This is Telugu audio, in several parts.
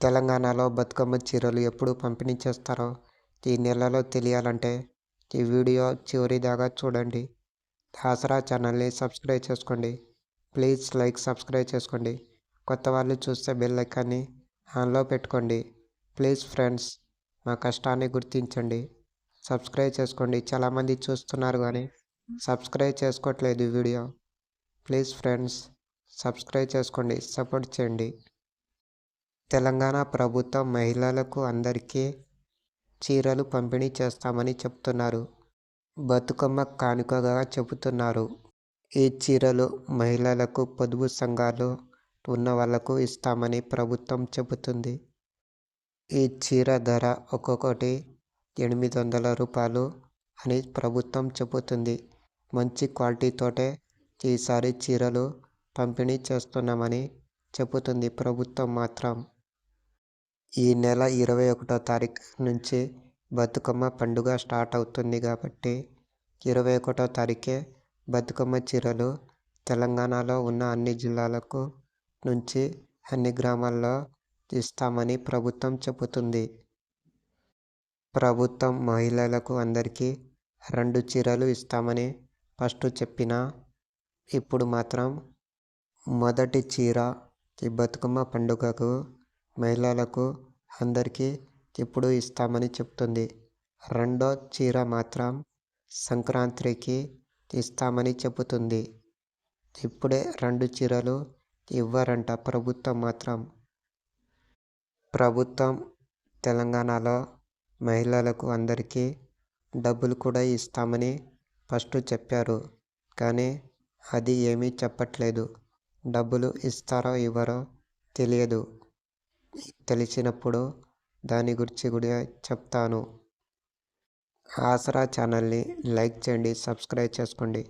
తెలంగాణలో బతుకమ్మ చీరలు ఎప్పుడు పంపిణీ చేస్తారో ఈ నెలలో తెలియాలంటే ఈ వీడియో చివరి దాకా చూడండి. ఆసరా ఛానల్ని సబ్స్క్రైబ్ చేసుకోండి. ప్లీజ్ లైక్ సబ్స్క్రైబ్ చేసుకోండి. కొత్త వాళ్ళు చూస్తే బెల్ ఐకాన్ని ఆన్లో పెట్టుకోండి. ప్లీజ్ ఫ్రెండ్స్ మా కష్టాన్ని గుర్తించండి. సబ్స్క్రైబ్ చేసుకోండి. చాలామంది చూస్తున్నారు కానీ సబ్స్క్రైబ్ చేసుకోవట్లేదు వీడియో. ప్లీజ్ ఫ్రెండ్స్ సబ్స్క్రైబ్ చేసుకోండి. సపోర్ట్ చేయండి. తెలంగాణ ప్రభుత్వం మహిళలకు అందరికీ చీరలు పంపిణీ చేస్తామని చెప్తున్నారు. బతుకమ్మ కానుకగా చెబుతున్నారు. ఈ చీరలు మహిళలకు పొదుపు సంఘాలు ఉన్న వాళ్ళకు ఇస్తామని ప్రభుత్వం చెబుతుంది. ఈ చీర ధర ఒక్కొక్కటి ఎనిమిది వందల రూపాయలు అని ప్రభుత్వం చెబుతుంది. మంచి క్వాలిటీతోటే ఈసారి చీరలు పంపిణీ చేస్తున్నామని చెబుతుంది ప్రభుత్వం మాత్రం. ఈ నెల ఇరవై ఒకటో తారీఖు నుంచి బతుకమ్మ పండుగ స్టార్ట్ అవుతుంది కాబట్టి ఇరవై ఒకటో తారీఖే బతుకమ్మ చీరలు తెలంగాణలో ఉన్న అన్ని జిల్లాలకు నుంచి అన్ని గ్రామాల్లో ఇస్తామని ప్రభుత్వం చెబుతుంది. ప్రభుత్వం మహిళలకు అందరికీ రెండు చీరలు ఇస్తామని ఫస్ట్ చెప్పిన ఇప్పుడు మాత్రం మొదటి చీర ఈ బతుకమ్మ పండుగకు మహిళలకు అందరికీ ఇప్పుడు ఇస్తామని చెప్తుంది. రెండో చీర మాత్రం సంక్రాంతికి ఇస్తామని చెబుతుంది. ఇప్పుడే రెండు చీరలు ఇవ్వరంట ప్రభుత్వం మాత్రం. ప్రభుత్వం తెలంగాణలో మహిళలకు అందరికీ డబ్బులు కూడా ఇస్తామని ఫస్ట్ చెప్పారు. కానీ అది ఏమీ చెప్పట్లేదు. డబ్బులు ఇస్తారో ఇవ్వరో తెలియదు. తెలిసినప్పుడు దాని గురించి కూడా చెప్తాను. ఆసరా ఛానల్ని లైక్ చేయండి సబ్స్క్రైబ్ చేసుకోండి.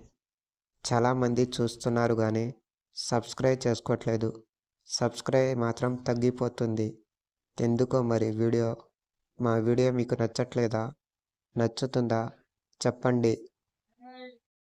చాలామంది చూస్తున్నారు కానీ సబ్స్క్రైబ్ చేసుకోవట్లేదు. సబ్స్క్రైబ్ మాత్రం తగ్గిపోతుంది. ఎందుకో మరి వీడియో? మా వీడియో మీకు నచ్చట్లేదా? నచ్చుతుందా? చెప్పండి.